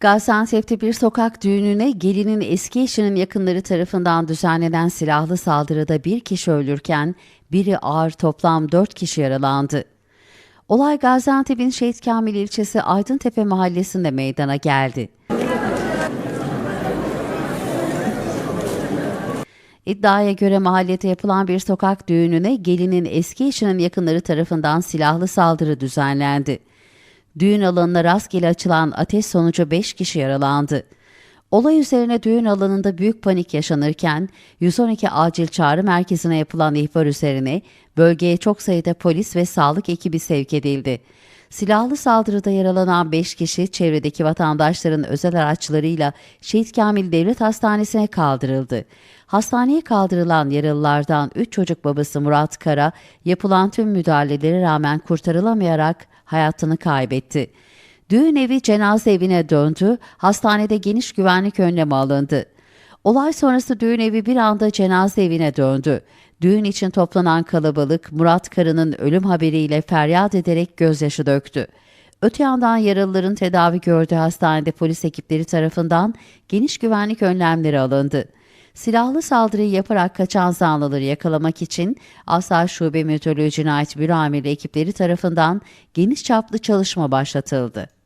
Gaziantep'te bir sokak düğününe gelinin eski eşinin yakınları tarafından düzenlenen silahlı saldırıda bir kişi ölürken biri ağır toplam dört kişi yaralandı. Olay Gaziantep'in Şehit Kamil ilçesi Aydıntepe mahallesinde meydana geldi. İddiaya göre mahallede yapılan bir sokak düğününe gelinin eski eşinin yakınları tarafından silahlı saldırı düzenlendi. Düğün alanına rastgele açılan ateş sonucu 5 kişi yaralandı. Olay üzerine düğün alanında büyük panik yaşanırken 112 acil çağrı merkezine yapılan ihbar üzerine bölgeye çok sayıda polis ve sağlık ekibi sevk edildi. Silahlı saldırıda yaralanan 5 kişi çevredeki vatandaşların özel araçlarıyla Şehit Kamil Devlet Hastanesi'ne kaldırıldı. Hastaneye kaldırılan yaralılardan 3 çocuk babası Murat Kara yapılan tüm müdahalelere rağmen kurtarılamayarak hayatını kaybetti. Düğün evi cenaze evine döndü, hastanede geniş güvenlik önlemi alındı. Olay sonrası düğün evi bir anda cenaze evine döndü. Düğün için toplanan kalabalık Murat Karı'nın ölüm haberiyle feryat ederek gözyaşı döktü. Öte yandan yaralıların tedavi gördüğü hastanede polis ekipleri tarafından geniş güvenlik önlemleri alındı. Silahlı saldırıyı yaparak kaçan zanlıları yakalamak için Asal Şube Müdürlüğü Cinayet Büro Amirliği ekipleri tarafından geniş çaplı çalışma başlatıldı.